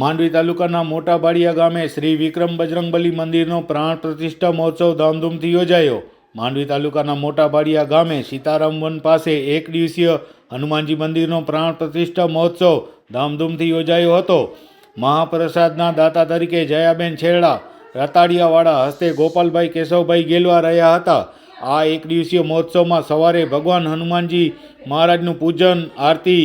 માંડવી તાલુકાના મોટા બાડિયા ગામે શ્રી વિક્રમ બજરંગબલી મંદિરનો પ્રાણ પ્રતિષ્ઠા મહોત્સવ ધામધૂમથી યોજાયો. માંડવી તાલુકાના મોટા બાડિયા ગામે સીતારામ પાસે એક દિવસીય હનુમાનજી મંદિરનો પ્રાણ પ્રતિષ્ઠા મહોત્સવ ધામધૂમથી યોજાયો હતો. મહાપ્રસાદના દાતા તરીકે જયાબેન છેડા રતાડિયાવાળા હસ્તે ગોપાલભાઈ કેશવભાઈ ગેલવા રહ્યા હતા. આ એક દિવસીય મહોત્સવમાં સવારે ભગવાન હનુમાનજી મહારાજનું પૂજન, આરતી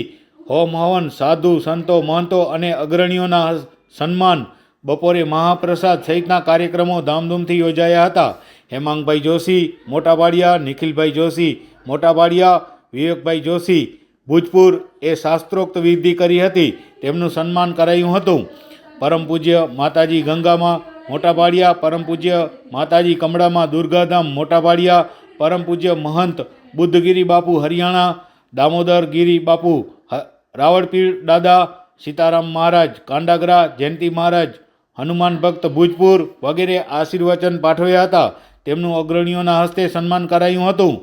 હોમ હવન, સાધુ, સંતો, મહંતો અને અગ્રણીઓના સન્માન બપોરે મહાપ્રસાદ સહિતના કાર્યક્રમો ધામધૂમથી યોજાયા હતા. હેમાંગભાઈ જોશી મોટાબાડિયા નિખિલભાઈ જોશી મોટાબાડિયા વિવેકભાઈ જોશી, ભૂજપુર એ શાસ્ત્રોક્ત વિધિ કરી હતી. તેમનું સન્માન કરાયું હતું. પરમ પૂજ્ય માતાજી ગંગામાં મોટાબાડિયા પરમ પૂજ્ય માતાજી કમળામાં દુર્ગાધામ મોટાબાડિયા પરમ પૂજ્ય મહંત બુદ્ધગીરી બાપુ હરિયાણા, દામોદર ગીરી બાપુ રાવળપીર દાદા, સીતારામ મહારાજ, કાંડાગરા, જયંતિ મહારાજ, હનુમાન ભક્ત ભૂજપુર વગેરે આશીર્વચન પાઠવ્યા હતા. તેમનું અગ્રણીઓના હસ્તે સન્માન કરાયું હતું.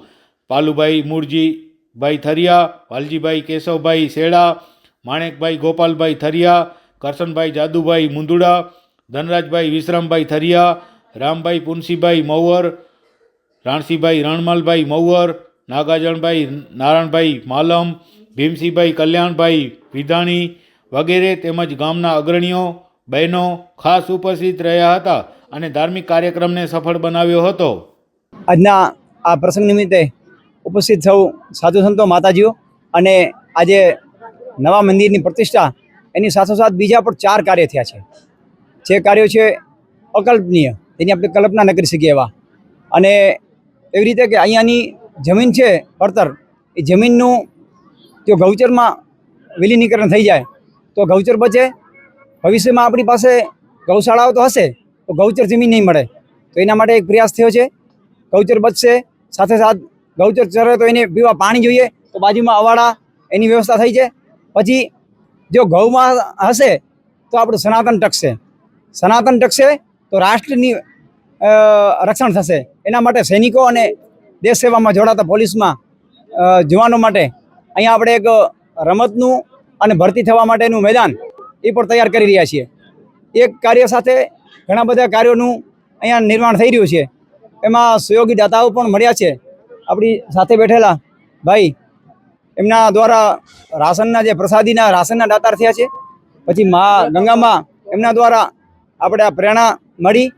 પાલુભાઈ મૂળજીભાઈ થરિયા, વાલજીભાઈ કેશવભાઈ શેડા માણેકભાઈ ગોપાલભાઈ થરિયા, કરશનભાઈ જાદુભાઈ મુંદુડા, ધનરાજભાઈ વિશ્રામભાઈ થરિયા, રામભાઈ પુનસીભાઈ મૌવર, રાણસીભાઈ રણમલભાઈ મૌવર, નાગાજણભાઈ નારાયણભાઈ માલમ ભીમસિંહભાઈ, કલ્યાણભાઈ વિધાણી વગેરે તેમજ ગામના અગ્રણીઓ, બહેનો ખાસ ઉપસ્થિત રહ્યા હતા અને ધાર્મિક કાર્યક્રમને સફળ બનાવ્યો હતો. આજના આ પ્રસંગ નિમિત્તે ઉપસ્થિત સૌ સાધુ સંતો માતાજીઓ અને આજે નવા મંદિરની પ્રતિષ્ઠા, એની સાથોસાથ બીજા પણ ચાર કાર્ય થયા છે. જે કાર્યો છે અકલ્પનીય એની આપણે કલ્પના ન કરી શકીએ એવા. અને એવી રીતે કે અહીંયાની જમીન છે પડતર એ જમીનનું જો ગૌચરમાં વિલીનીકરણ થઈ જાય, તો ગૌચર બચે. ભવિષ્યમાં આપણી પાસે ગૌશાળાઓ તો હશે, તો ગૌચર જમીન નહીં મળે. તો એના માટે એક પ્રયાસ થયો છે. ગૌચર બચશે, સાથે સાથ ગૌચર ચરે તો એને પીવા પાણી જોઈએ, તો બાજુમાં અવાડા, એની વ્યવસ્થા થઈ છે. પછી જો ગૌમાં હશે, તો આપણું સનાતન ટકશે. સનાતન ટકશે, તો રાષ્ટ્રની રક્ષણ થશે. એના માટે સૈનિકો અને દેશ સેવામાં જોડાતા પોલીસમાં જવાનો માટે અહીંયા આપણે એક રમતનું અને ભરતી થવા માટેનું મેદાન એ પણ તૈયાર કરી રહ્યા છીએ. એક કાર્ય સાથે ઘણા બધા કાર્યોનું અહીંયા નિર્માણ થઈ રહ્યું છે. એમાં સહયોગી દાતાઓ પણ મળ્યા છે. આપણી સાથે બેઠેલા ભાઈ એમના દ્વારા રાશનના જે પ્રસાદીના રાશનના દાતાર થયા છે. પછી મા ગંગામાં એમના દ્વારા આપણે આ પ્રેરણા મળી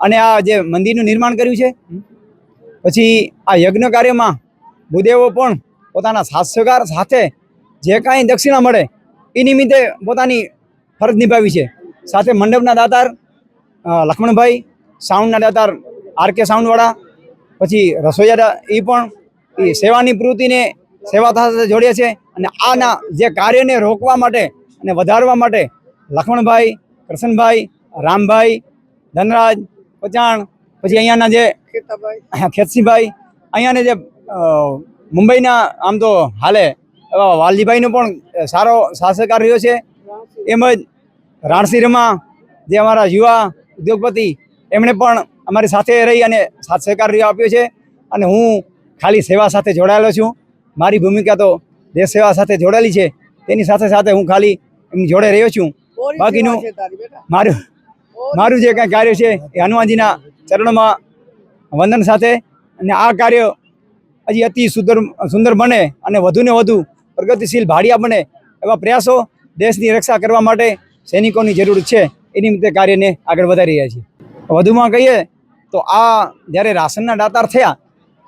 અને આ જે મંદિરનું નિર્માણ કર્યું છે. પછી આ યજ્ઞ કાર્યમાં ભૂદેવો પણ પોતાના સાસ્યકાર સાથે જે કાંઈ દક્ષિણા મળે એ નિમિત્તે પોતાની ફરજ નિભાવી છે. સાથે મંડપના દાતાર લક્ષ્મણભાઈ સાઉન્ડના દાતાર આર કે સાઉન્ડવાળા પછી રસોઈયા એ પણ એ સેવાની પ્રવૃત્તિને સેવા સાથે જોડ્યા છે અને આના જે કાર્યને રોકવા માટે અને વધારવા માટે લક્ષ્મણભાઈ કૃષ્ણભાઈ રામભાઈ ધનરાજ પચાણ પછી અહીંયાના જે ખેતસીભાઈ અહીંયાને જે મુંબઈના આમ તો હાલે. એવા વાલજીભાઈનો પણ સારો શાસકાર રહ્યો છે. એમ જ રાણસીરમાં જે અમારા યુવા ઉદ્યોગપતિ એમણે પણ અમારી સાથે રહી અને સાથ સહકાર રહ્યો આપ્યો છે. અને હું ખાલી સેવા સાથે જોડાયેલો છું. મારી ભૂમિકા તો દેશ સેવા સાથે જોડાયેલી છે. તેની સાથે સાથે હું ખાલી એમની જોડે રહ્યો છું. બાકીનું મારું મારું જે કાંઈ કાર્ય છે એ હનુમાનજીના ચરણમાં વંદન સાથે. અને આ કાર્ય હજી અતિ સુંદર સુંદર બને અને વધુને વધુ પ્રગતિશીલ ભાડિયા બને એવા પ્રયાસો દેશની રક્ષા કરવા માટે સૈનિકોની જરૂર છે. એ નિમિત્તે કાર્યને આગળ વધારી રહ્યા છીએ. વધુમાં કહીએ તો આ જ્યારે રાશનના દાતાર થયા,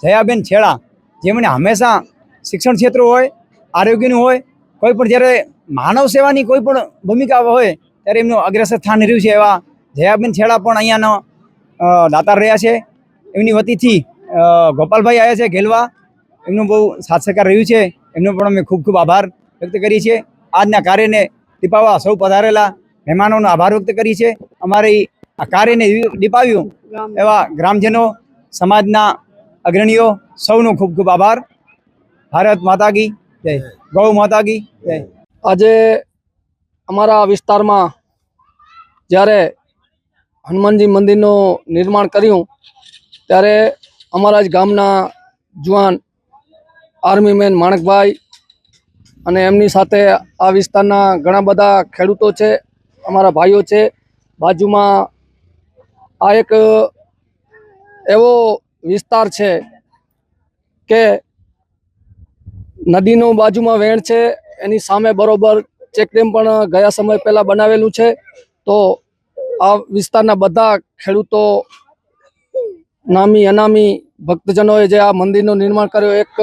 જયાબેન છેડા, જેમણે હંમેશા શિક્ષણ ક્ષેત્ર હોય, આરોગ્યનું હોય, કોઈ પણ જ્યારે માનવ સેવાની કોઈ પણ ભૂમિકા હોય, ત્યારે એમનું અગ્રેસર સ્થાન રહ્યું છે એવા જયાબેન છેડા પણ અહીંયાનો દાતાર રહ્યા છે. એમની વતીથી ગોપાલભાઈ આવ્યા છે ઘેલવા. એમનું બહુ સાથ સહકાર રહ્યું છે. એમનો પણ અમે ખૂબ ખૂબ આભાર વ્યક્ત કરીએ છીએ. આજના કાર્યને દીપાવવા સૌ પધારેલા મહેમાનોનો આભાર વ્યક્ત કરી છે અમારી આ કાર્યને દીપાવ્યું એવા ગ્રામજનો, સમાજના અગ્રણીઓ, સૌનો ખૂબ ખૂબ આભાર. ભારત માતા કી જય. ગૌ માતા કી જય. આજે અમારા વિસ્તારમાં જ્યારે હનુમાનજી મંદિરનું નિર્માણ કર્યું, ત્યારે અમારા જ ગામના જુવાન આર્મી મેન માણકભાઈ અને એમની સાથે આ વિસ્તારના ઘણા બધા ખેડૂતો છે, અમારા ભાઈઓ છે. બાજુમાં આ એક એવો વિસ્તાર છે કે નદીનો બાજુમાં વેણ છે, એની સામે બરોબર ચેકડેમ પણ ગયા સમય પહેલાં બનાવેલું છે. તો આ વિસ્તારના બધા ખેડૂતો નામી, અનામી ભક્તજનોએ જે આ મંદિરનું નિર્માણ કર્યું, એક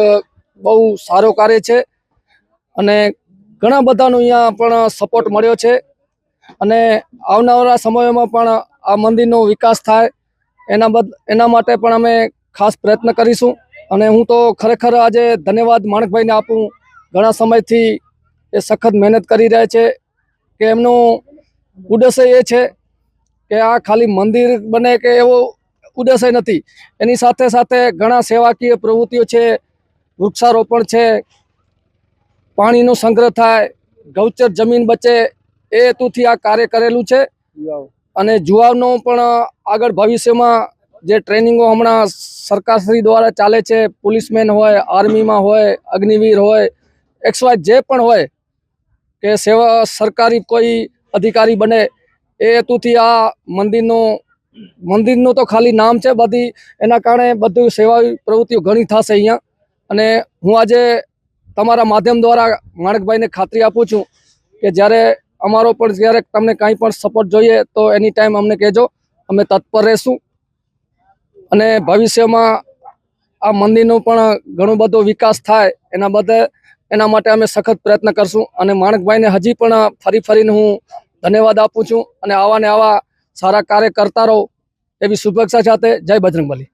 બહુ સારો કાર્ય છે. અને ઘણા બધાનો અહીંયા પણ સપોર્ટ મળ્યો છે. અને આવનારા સમયોમાં પણ આ મંદિરનો વિકાસ થાય. એના બદ, એના માટે પણ અમે ખાસ પ્રયત્ન કરીશું. અને હું તો ખરેખર આજે ધન્યવાદ માણકભાઈને આપું. ઘણા સમયથી એ સખત મહેનત કરી રહ્યા છે કે એમનું ઉદ્દેશ્ય એ છે કે આ ખાલી મંદિર બને કે એવો ઉદ્દેશ્ય નથી. એની સાથે સાથે ઘણા સેવાકીય પ્રવૃત્તિઓ છે વૃક્ષારોપણ છે પાણીનો સંગ્રહ થાય ગૌચર જમીન બચે એ હેતુથી આ કાર્ય કરેલું છે. અને જુવાવનો પણ આગળ ભવિષ્યમાં જે ટ્રેનિંગો હમણાં સરકારશ્રી દ્વારા ચાલે છે પોલીસમેન હોય આર્મીમાં હોય અગ્નિવીર હોય એક્સવાય જે પણ હોય કે સેવા સરકારી કોઈ અધિકારી બને એ હેતુથી આ મંદિરનું મંદિરનું તો ખાલી નામ છે બધી, એના કારણે બધું સેવા પ્રવૃત્તિઓ ઘણી થશે અહીંયા. અને હું આજે તમારા માધ્યમ દ્વારા માણકભાઈને ખાતરી આપું છું કે જ્યારે અમારો પણ જ્યારે તમને કાંઈ પણ સપોર્ટ જોઈએ તો એની ટાઈમ અમને કહેજો. અમે તત્પર રહેશું. અને ભવિષ્યમાં આ મંદિરનો પણ ઘણો બધો વિકાસ થાય એના બધે એના માટે અમે સખત પ્રયત્ન કરશું. અને માણકભાઈને હજી પણ ફરી ફરીને હું ધન્યવાદ આપું છું. અને આવા ને આવા સારા કાર્ય કરતા રહો. એવી શુભેચ્છા સાથે જય બજરંગબલી.